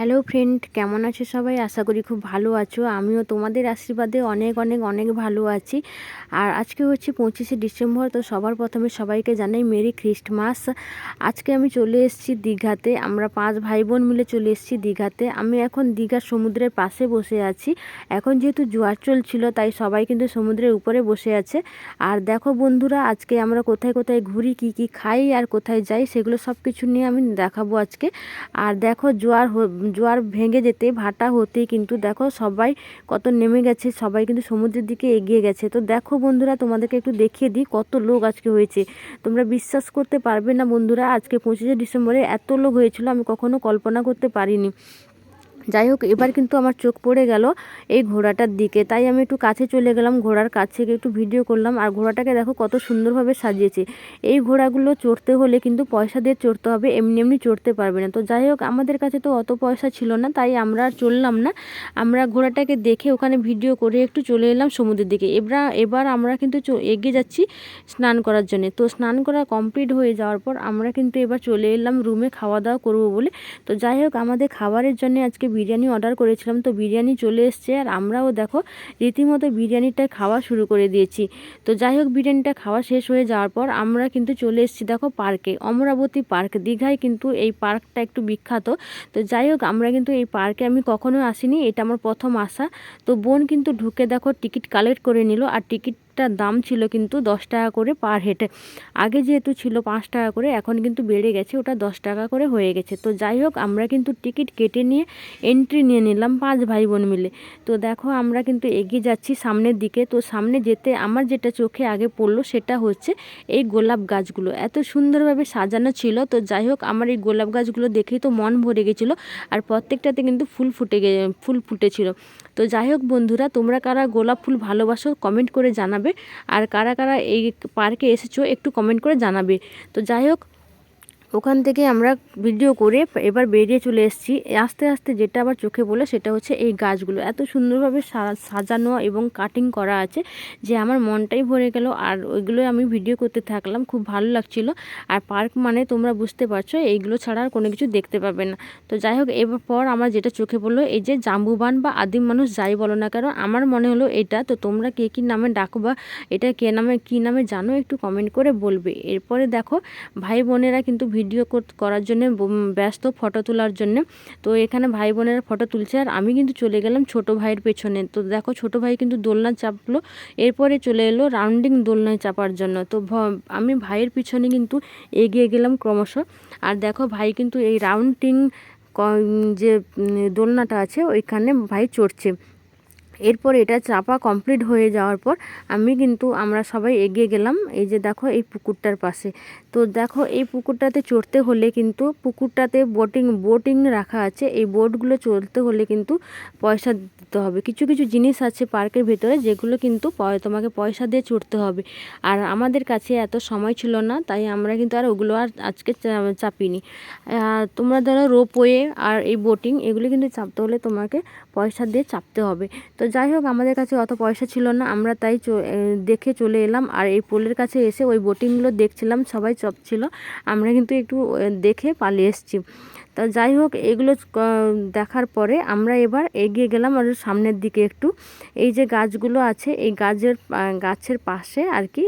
Hello friend কেমন আছো সবাই? আশা করি খুব ভালো আছো। আমিও তোমাদের আশীর্বাদে অনেক অনেক অনেক ভালো আছি। আর আজকে হচ্ছে পঁচিশে ডিসেম্বর, তো সবার প্রথমে সবাইকে জানাই মেরি খ্রিস্টমাস আজকে আমি চলে এসেছি দীঘাতে। আমরা পাঁচ ভাই বোন মিলে চলে এসেছি দীঘাতে। আমি এখন দীঘার সমুদ্রের পাশে বসে আছি। এখন যেহেতু জোয়ার চলছিল, তাই সবাই কিন্তু সমুদ্রের উপরে বসে আছে। আর দেখো বন্ধুরা, আজকে আমরা কোথায় কোথায় ঘুরি, কি কি খাই, আর কোথায় যাই, সেগুলো সব কিছু নিয়ে আমি দেখাবো আজকে। আর দেখো জোয়ার জোয়ার ভেঙে যেতে ভাটা হতেই কিন্তু দেখো সবাই কত নেমে গেছে, সবাই কিন্তু সমুদ্রের দিকে এগিয়ে গেছে। তো দেখো বন্ধুরা, তোমাদেরকে একটু দেখিয়ে দিই কত লোক আজকে হয়েছে। তোমরা বিশ্বাস করতে পারবে না বন্ধুরা, আজকে পঁচিশে ডিসেম্বরে এত লোক হয়েছিল, আমি কখনো কল্পনা করতে পারিনি। যাই হোক এবার কিন্তু আমার চোখ পড়ে গেল এই ঘোড়াটার দিকে। তাই আমি একটু কাছে চলে গেলাম, ঘোড়ার কাছে গিয়ে একটু ভিডিও করলাম। আর ঘোড়াটাকে দেখো কত সুন্দরভাবে সাজিয়েছে। এই ঘোড়াগুলো চড়তে হলে কিন্তু পয়সা দিয়ে চড়তে হবে, এমনি এমনি চড়তে পারবে না। তো যাই হোক আমাদের কাছে তো অত পয়সা ছিল না, তাই আমরা আর চললাম না। আমরা ঘোড়াটাকে দেখে ওখানে ভিডিও করে একটু চলে এলাম সমুদ্রের দিকে। এবার এবার আমরা কিন্তু এগিয়ে যাচ্ছি স্নান করার জন্য। তো স্নান করা কমপ্লিট হয়ে যাওয়ার পর আমরা কিন্তু এবার চলে এলাম রুমে খাওয়া দাওয়া করব বলে। তো যাই হোক আমাদের খাবারের জন্য আজকে বিরিয়ানি অর্ডার করেছিলাম, তো বিরিয়ানি চলে এসছে। আর আমরাও দেখো, রীতিমতো বিরিয়ানিটা খাওয়া শুরু করে দিয়েছি। তো যাই হোক, বিরিয়ানিটা খাওয়া শেষ হয়ে যাওয়ার পর আমরা কিন্তু চলে এসেছি দেখো পার্কে, অমরাবতী পার্ক। দীঘায় কিন্তু এই পার্কটা একটু বিখ্যাত। তো যাই হোক, আমরা কিন্তু এই পার্কে আমি কখনো আসিনি, এটা আমার প্রথম আসা। তো বোন কিন্তু ঢুকে দেখো টিকিট কালেক্ট করে নিল, আর টিকিটটার দাম ছিল কিন্তু দশ টাকা করে পার হেড আগে যেহেতু ছিল পাঁচ টাকা করে, এখন কিন্তু বেড়ে গেছে, ওটা দশ টাকা করে হয়ে গেছে। তো যাই হোক, আমরা কিন্তু টিকিট কেটে নিয়ে এন্ট্রি নিয়ে নিলাম পাঁচ ভাই বোন মিলে। তো দেখো, আমরা কিন্তু এগিয়ে যাচ্ছি সামনের দিকে। তো সামনে যেতে আমার যেটা চোখে আগে পড়ল সেটা হচ্ছে এই গোলাপ গাছগুলো। এত সুন্দরভাবে সাজানো ছিল। তো যাই হোক, আমার এই গোলাপ গাছগুলো দেখেই তো মন ভরে গেছিল আর প্রত্যেকটাতে কিন্তু ফুল ফুটে ফুল ফুটেছিল। তো যাই হোক বন্ধুরা, তোমরা কারা গোলাপ ফুল ভালোবাসো কমেন্ট করে জানাবে। আর কারা কারা এই পার্কে এসেছ একটু কমেন্ট করে জানাবে। তো যাই হোক ওখান থেকে আমরা ভিডিও করে এবার বেরিয়ে চলে এসেছি। আস্তে আস্তে যেটা আবার চোখে বলে সেটা হচ্ছে এই গাছগুলো। এত সুন্দরভাবে সাজানো এবং কাটিং করা আছে যে আমার মনটাই ভরে গেল। আর ওইগুলো আমি ভিডিও করতে থাকলাম, খুব ভালো লাগছিল। আর পার্ক মানে তোমরা বুঝতে পারছ, এইগুলো ছাড়া আর কোনো কিছু দেখতে পাবে না। তো যাই হোক, এবার পর আমার যেটা চোখে পড়ল, এই যে জাম্বুবান বা আদিম মানুষ যাই বলো না কেন, আমার মনে হলো এটা। তো তোমরা কে কী নামে ডাকো বা এটা কে নামে, কী নামে জানো, একটু কমেন্ট করে বলবে। এরপরে দেখো, ভাই বোনেরা কিন্তু ভিডিও কর- করার জন্য ব্যস্ত ফটো তোলার জন্য। তো এখানে ভাই বোনেরা ফটো তুলছে আর আমি কিন্তু চলে গেলাম ছোট ভাইয়ের পেছনে। তো দেখো ছোট ভাই কিন্তু দোলনা চাপলো। এরপরে চলে এলো রাউন্ডিং দোলনায় চাপার জন্য। তো আমি ভাইয়ের পিছনে কিন্তু এগিয়ে গেলাম ক্রমশ। আর দেখো ভাই কিন্তু এই রাউন্ডিং যে দোলনাটা আছে, ওইখানে ভাই চড়ছে। এরপর এটা চাপা কমপ্লিট হয়ে যাওয়ার পর আমি কিন্তু আমরা সবাই এগিয়ে গেলাম। এই যে দেখো এই পুকুরটার পাশে। তো দেখো এই পুকুরটাতে চড়তে হলে কিন্তু পুকুরটাতে বোটিং বোটিং রাখা আছে। এই বোটগুলো চলতে হলে কিন্তু পয়সা দিতে হবে। কিছু কিছু জিনিস আছে পার্কের ভেতরে যেগুলো কিন্তু তোমাকে পয়সা দিয়ে চড়তে হবে। আর আমাদের কাছে এত সময় ছিল না, তাই আমরা কিন্তু আর ওগুলো আর আজকে চাপিনি। তোমরা ধরো রোপওয়ে আর এই বোটিং এগুলো কিন্তু চাপতে হলে তোমাকে পয়সা দিয়ে চাপতে হবে। তো যাই হোক, আমাদের কাছে অত পয়সা ছিল না। আমরা তাই দেখে চলে এলাম। আর এই পোলের কাছে এসে ওই বোটিংগুলো দেখছিলাম, সবাই চপ ছিল। আমরা কিন্তু একটু দেখে পালিয়ে এসেছি। তা যাই হোক, এগুলো দেখার পরে আমরা এবার এগিয়ে গেলাম আর সামনের দিকে একটু। এই যে গাছগুলো আছে, এই গাছের গাছের পাশে আর কি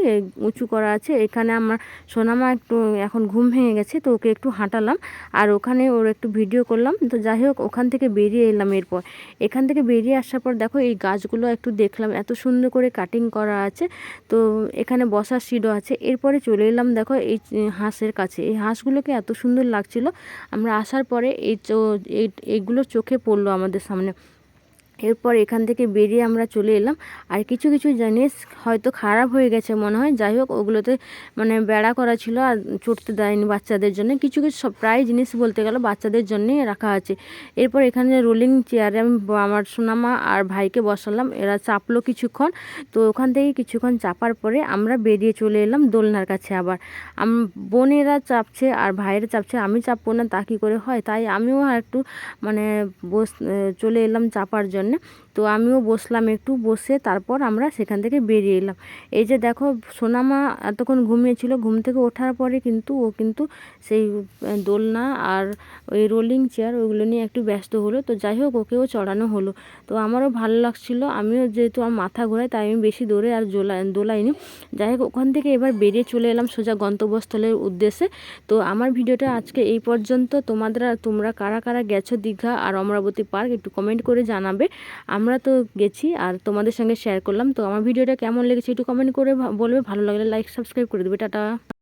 উঁচু করা আছে। এখানে আমার সোনামা একটু এখন ঘুম ভেঙে গেছে, তো ওকে একটু হাঁটালাম। আর ওখানে ওর একটু ভিডিও করলাম। তো যাই হোক, ওখান থেকে বেরিয়ে এলাম এরপর। এখান থেকে বেরিয়ে আসার পর দেখো, এই গাছগুলো একটু দেখলাম, এত সুন্দর করে কাটিং করা আছে। তো এখানে বসার সিটও আছে। এরপরে চলে এলাম দেখো, এই হাঁসের কাছে। এই হাঁসগুলোকে এত সুন্দর লাগছিল। আমরা আসার পরে এই এইগুলো চোখে পড়ল আমাদের সামনে। এরপর এখান থেকে বেরিয়ে আমরা চলে এলাম। আর কিছু কিছু জিনিস হয়তো খারাপ হয়ে গেছে মনে হয়। যাই হোক, ওগুলোতে মানে বেড়া করা ছিল আর চড়তে দেয়নি বাচ্চাদের জন্য। কিছু কিছু সব প্রায় জিনিস বলতে গেলে বাচ্চাদের জন্যই রাখা আছে। এরপর এখানে রোলিং চেয়ারে আমি আমার সোনামা আর ভাইকে বসালাম। এরা চাপলো কিছুক্ষণ। তো ওখান থেকে কিছুক্ষণ চাপার পরে আমরা বেরিয়ে চলে এলাম দোলনার কাছে আবার। বোনেরা চাপছে আর ভাইয়েরা চাপছে। আমি চাপবো না, তা কী করে হয়? তাই আমিও একটু মানে বস চলে এলাম চাপার জন্য। правильно? তো আমিও বসলাম একটু বসে তারপর আমরা সেখান থেকে বেরিয়ে এলাম। এই যে দেখো সোনামা এতক্ষণ ঘুমিয়েছিল, ঘুম থেকে ওঠার পরে কিন্তু ও কিন্তু সেই দোলনা আর ওই রোলিং চেয়ার ওইগুলো নিয়ে একটু ব্যস্ত হলো। তো যাই হোক, ওকেও চড়ানো হলো। তো আমারও ভালো লাগছিল। আমিও যেহেতু আমার মাথা ঘোরায়, তাই আমি বেশি দৌড়ে আর জোলা, দোলাইনি। যাই হোক, ওখান থেকে এবার বেরিয়ে চলে এলাম সোজা গন্তব্যস্থলের উদ্দেশ্যে। তো আমার ভিডিওটা আজকে এই পর্যন্ত। তোমাদের তোমরা কারা কারা গেছো দীঘা আর অমরাবতী পার্ক একটু কমেন্ট করে জানাবে। আমরা তো গেছি আর তোমাদের সঙ্গে শেয়ার করলাম। তো আমার ভিডিওটা কেমন লেগেছে একটু কমেন্ট করে বলবে। ভালো লাগলে লাইক সাবস্ক্রাইব করে দেবে। টাটা।